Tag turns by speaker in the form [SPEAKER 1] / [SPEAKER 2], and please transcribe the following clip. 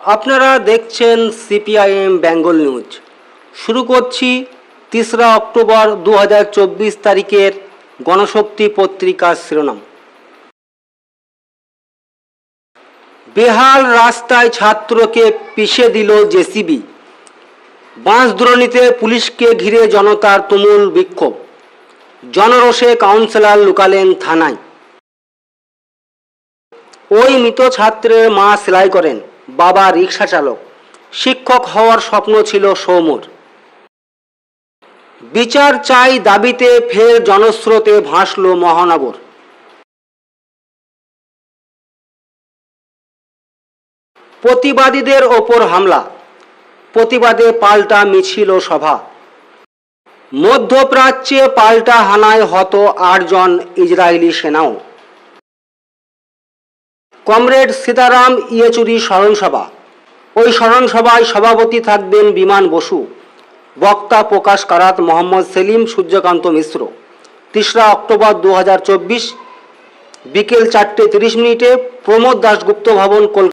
[SPEAKER 1] আপনারা দেখছেন CPIM Bengal news. শুরু করছি তেসরা অক্টোবর দু হাজার চব্বিশ তারিখের গণশক্তি পত্রিকার শিরোনাম। বেহাল রাস্তায় ছাত্রকে পিষে দিল জেসিবি। বাঁশদ্রোণীতে পুলিশকে ঘিরে জনতার তুমুল বিক্ষোভ। জনরোষে কাউন্সিলর লুকালেন থানায়। ওই মৃত ছাত্রের মা সেলাই করেন। বাবা রিক্সা চালক। শিক্ষক হওয়ার স্বপ্ন ছিল সৌমুর। বিচার চাই দাবিতে ফের জনস্রোতে ভাসল মহানগর। প্রতিবাদীদের ওপর হামলা। প্রতিবাদে পাল্টা মিছিল সভা। মধ্যপ্রাচ্যে পাল্টা হানায় হত আটজন ইসরায়েলি সেনাও। কমরেড সীতারাম ইয়েচুরি স্মরণসভা। ওই স্মরণসভায় সভাপতি থাকবেন বিমান বসু। বক্তা প্রকাশ কারাত মোহাম্মদ সেলিম সূর্যকান্ত মিশ্র। তিসরা অক্টোবর দু হাজার চব্বিশ বিকেল চারটে তিরিশ মিনিটে প্রমোদ দাশগুপ্ত ভবন, কলকাতা।